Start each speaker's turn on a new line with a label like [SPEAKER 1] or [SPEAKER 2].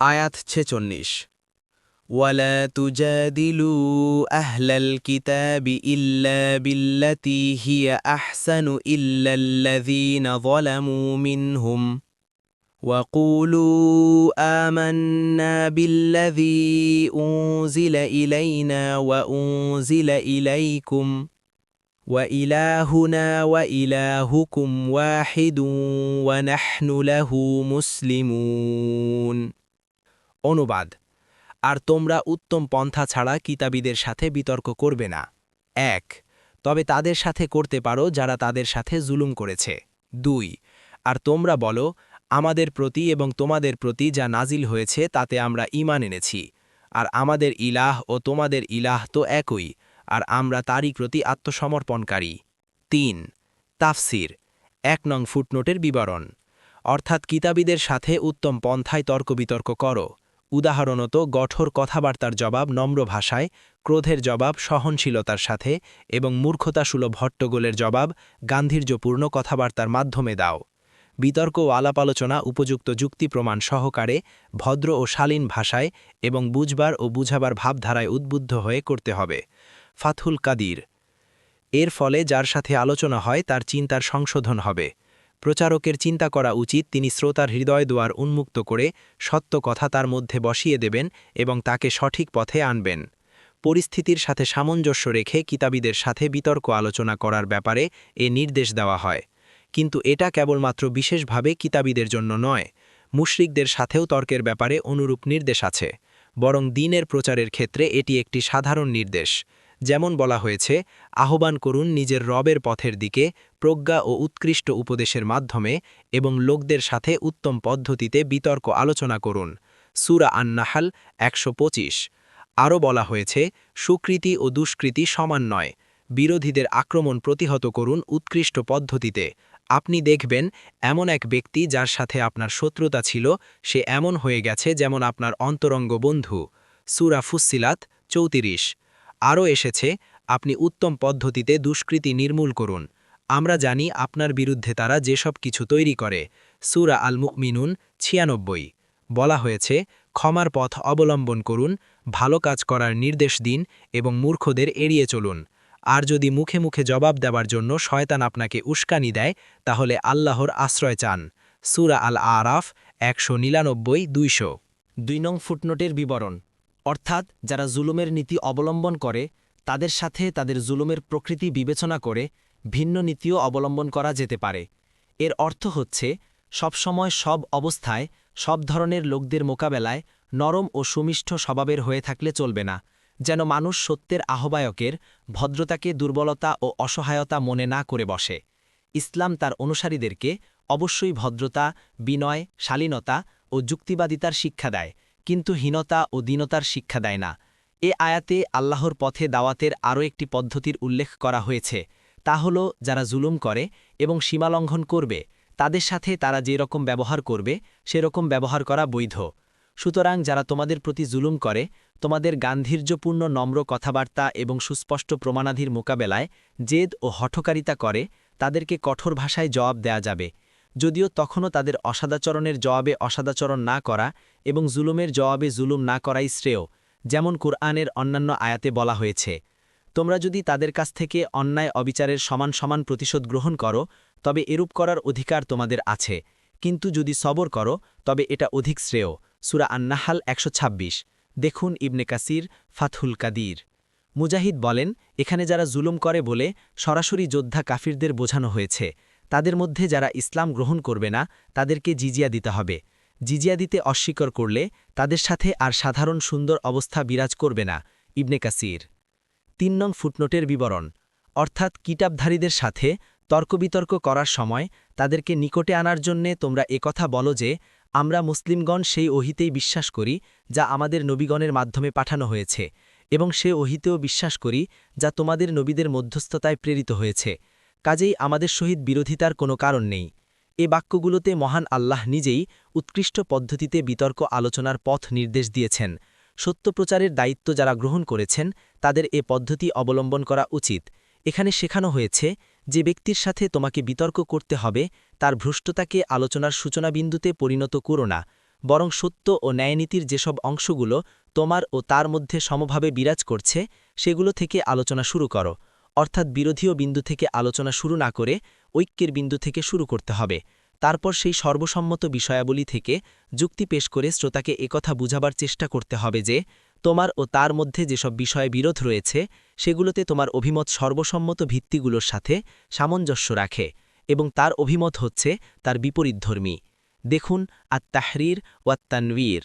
[SPEAKER 1] আয়াত ছেচল্লিশ ولا تجادلوا أهل الكتاب إلا بالتي هي أحسن إلا الذين ظلموا منهم وقولوا آمنا بالذي أنزل إلينا وأنزل إليكم وإلهنا وإلهكم واحد ونحن له مسلمون অনুবাদ। আর তোমরা উত্তম পন্থা ছাড়া কিতাবীদের সাথে বিতর্ক করবে না। এক, তবে তাদের সাথে করতে পারো যারা তাদের সাথে জুলুম করেছে। দুই, আর তোমরা বলো, আমাদের প্রতি এবং তোমাদের প্রতি যা নাজিল হয়েছে তাতে আমরা ইমান এনেছি। আর আমাদের ইলাহ ও তোমাদের ইলাহ তো একই, আর আমরা তারই প্রতি আত্মসমর্পণকারী। তিন, তাফসির, এক নং ফুটনোটের বিবরণ। অর্থাৎ কিতাবীদের সাথে উত্তম পন্থায় তর্ক বিতর্ক করো। উদাহরণত গঠোর কথাবার্তার জবাব নম্র ভাষায়, ক্রোধের জবাব সহনশীলতার সাথে এবং মূর্খতাসুলভ হট্টগোলের জবাব গান্ধীর্যপূর্ণ কথাবার্তার মাধ্যমে দাও। বিতর্ক ও আলাপ আলোচনা উপযুক্ত যুক্তি প্রমাণ সহকারে ভদ্র ও শালীন ভাষায় এবং বুঝবার ও বুঝাবার ভাবধারায় উদ্বুদ্ধ হয়ে করতে হবে। ফাথুল কাদির। এর ফলে যার সাথে আলোচনা হয় তার চিন্তার সংশোধন হবে। প্রচারকের চিন্তা করা উচিত তিনি শ্রোতার হৃদয় দুয়ার উন্মুক্ত করে সত্য কথা তার মধ্যে বসিয়ে দেবেন এবং তাকে সঠিক পথে আনবেন। পরিস্থিতির সাথে সামঞ্জস্য রেখে কিতাবীদের সাথে বিতর্ক আলোচনা করার ব্যাপারে এ নির্দেশ দেওয়া হয়। কিন্তু এটা কেবলমাত্র বিশেষভাবে কিতাবীদের জন্য নয়, মুশরিকদের সাথেও তর্কের ব্যাপারে অনুরূপ নির্দেশ আছে। বরং দিনের প্রচারের ক্ষেত্রে এটি একটি সাধারণ নির্দেশ। যেমন বলা হয়েছে, আহ্বান করুন নিজের রবের পথের দিকে, প্রজ্ঞা ও উৎকৃষ্ট উপদেশের মাধ্যমে এবং লোকদের সাথে উত্তম পদ্ধতিতে বিতর্ক আলোচনা করুন। সুরা আন্নাহাল একশো পঁচিশ। আরও বলা হয়েছে, সুকৃতি ও দুষ্কৃতি সমান নয়। বিরোধীদের আক্রমণ প্রতিহত করুন উৎকৃষ্ট পদ্ধতিতে। আপনি দেখবেন, এমন এক ব্যক্তি যার সাথে আপনার শত্রুতা ছিল, সে এমন হয়ে গেছে যেমন আপনার অন্তরঙ্গ বন্ধু। সুরা ফুসিলাত চৌতিরিশ। আরও এসেছে, আপনি উত্তম পদ্ধতিতে দুষ্কৃতি নির্মূল করুন। আমরা জানি আপনার বিরুদ্ধে তারা যেসব কিছু তৈরি করে। সুরা আল মুকমিনুন ছিয়ানব্বই। বলা হয়েছে, ক্ষমার পথ অবলম্বন করুন, ভালো কাজ করার নির্দেশ দিন এবং মূর্খদের এড়িয়ে চলুন। আর যদি মুখে মুখে জবাব দেওয়ার জন্য শয়তান আপনাকে উস্কানি দেয়, তাহলে আল্লাহর আশ্রয় চান। সুরা আল আরাফ একশো নিরানব্বই দুইশো।
[SPEAKER 2] দুই নং ফুটনোটের বিবরণ। অর্থাৎ যারা জুলুমের নীতি অবলম্বন করে, তাদের সাথে তাদের জুলুমের প্রকৃতি বিবেচনা করে ভিন্ন নীতিও অবলম্বন করা যেতে পারে। এর অর্থ হচ্ছে, সবসময় সব অবস্থায়, সব ধরনের লোকদের মোকাবেলায় নরম ও সুমিষ্ঠ স্বভাবের হয়ে থাকলে চলবে না, যেন মানুষ সত্যের আহ্বায়কের ভদ্রতাকে দুর্বলতা ও অসহায়তা মনে না করে বসে। ইসলাম তার অনুসারীদেরকে অবশ্যই ভদ্রতা, বিনয়, শালীনতা ও যুক্তিবাদিতার শিক্ষা দেয় কিন্তু হীনতা ও দীনতার শিক্ষা দেয় না। এ আয়াতে আল্লাহর পথে দাওয়াতের আরও একটি পদ্ধতির উল্লেখ করা হয়েছে। তা হল, যারা জুলুম করে এবং সীমালঙ্ঘন করবে, তাদের সাথে তারা যে রকম ব্যবহার করবে সেরকম ব্যবহার করা বৈধ। সুতরাং যারা তোমাদের প্রতি জুলুম করে, তোমাদের গান্ধীর্যপূর্ণ নম্র কথাবার্তা এবং সুস্পষ্ট প্রমাণাধির মোকাবেলায় জেদ ও হঠকারিতা করে, তাদেরকে কঠোর ভাষায় জবাব দেয়া যাবে। যদিও তখনও তাদের অসাদাচরণের জবাবে অসাদাচরণ না করা এবং জুলুমের জবাবে জুলুম না করাই শ্রেয়, যেমন কুরআনের অন্যান্য আয়াতে বলা হয়েছে। তোমরা যদি তাদের কাছ থেকে অন্যায় অবিচারের সমান সমান প্রতিশোধ গ্রহণ করো, তবে এরূপ করার অধিকার তোমাদের আছে। কিন্তু যদি সবর করো, তবে এটা অধিক শ্রেয়। সুরা আন্নাহাল একশো ছাব্বিশ। দেখুন ইবনে কাসির ফাথুল কাদির। মুজাহিদ বলেন, এখানে যারা জুলুম করে বলে সরাসরি যোদ্ধা কাফিরদের বোঝানো হয়েছে। তাদের মধ্যে যারা ইসলাম গ্রহণ করবে না, তাদেরকে জিজিয়া দিতে হবে। জিজিয়া দিতে অস্বীকার করলে তাদের সাথে আর সাধারণ সুন্দর অবস্থা বিরাজ করবে না ইবনে কাসির। তিন নং ফুটনোটের বিবরণ, অর্থাৎ কিতাবধারীদের সাথে তর্কবিতর্ক করার সময় তাদেরকে নিকটে আনার জন্যে তোমরা একথা বলো যে, আমরা মুসলিমগণ সেই ওহিতেই বিশ্বাস করি যা আমাদের নবীগণের মাধ্যমে পাঠানো হয়েছে এবং সে ওহিতেও বিশ্বাস করি যা তোমাদের নবীদের মধ্যস্থতায় প্রেরিত হয়েছে। কাজেই আমাদের সহিত বিরোধিতার কোনো কারণ নেই। এ বাক্যগুলোতে মহান আল্লাহ নিজেই উৎকৃষ্ট পদ্ধতিতে বিতর্ক আলোচনার পথ নির্দেশ দিয়েছেন। সত্যপ্রচারের দায়িত্ব যারা গ্রহণ করেছেন, তাদের এ পদ্ধতি অবলম্বন করা উচিত। এখানে শেখানো হয়েছে যে ব্যক্তির সাথে তোমাকে বিতর্ক করতে হবে, তার ভ্রষ্টতাকে আলোচনার সূচনাবিন্দুতে পরিণত করো না। বরং সত্য ও ন্যায়নীতির যেসব অংশগুলো তোমার ও তার মধ্যে সমভাবে বিরাজ করছে, সেগুলো থেকে আলোচনা শুরু করো। অর্থাৎ বিরোধীয় বিন্দু থেকে আলোচনা শুরু না করে ঐক্যের বিন্দু থেকে শুরু করতে হবে। তারপর সেই সর্বসম্মত বিষয়াবলী থেকে যুক্তি পেশ করে শ্রোতাকে একথা বুঝাবার চেষ্টা করতে হবে যে, তোমার ও তার মধ্যে যেসব বিষয়ে বিরোধ রয়েছে, সেগুলোতে তোমার অভিমত সর্বসম্মত ভিত্তিগুলোর সাথে সামঞ্জস্য রাখে এবং তার অভিমত হচ্ছে তার বিপরীতধর্মী। দেখুন আত তাহরির ওয়াত্তানবীর।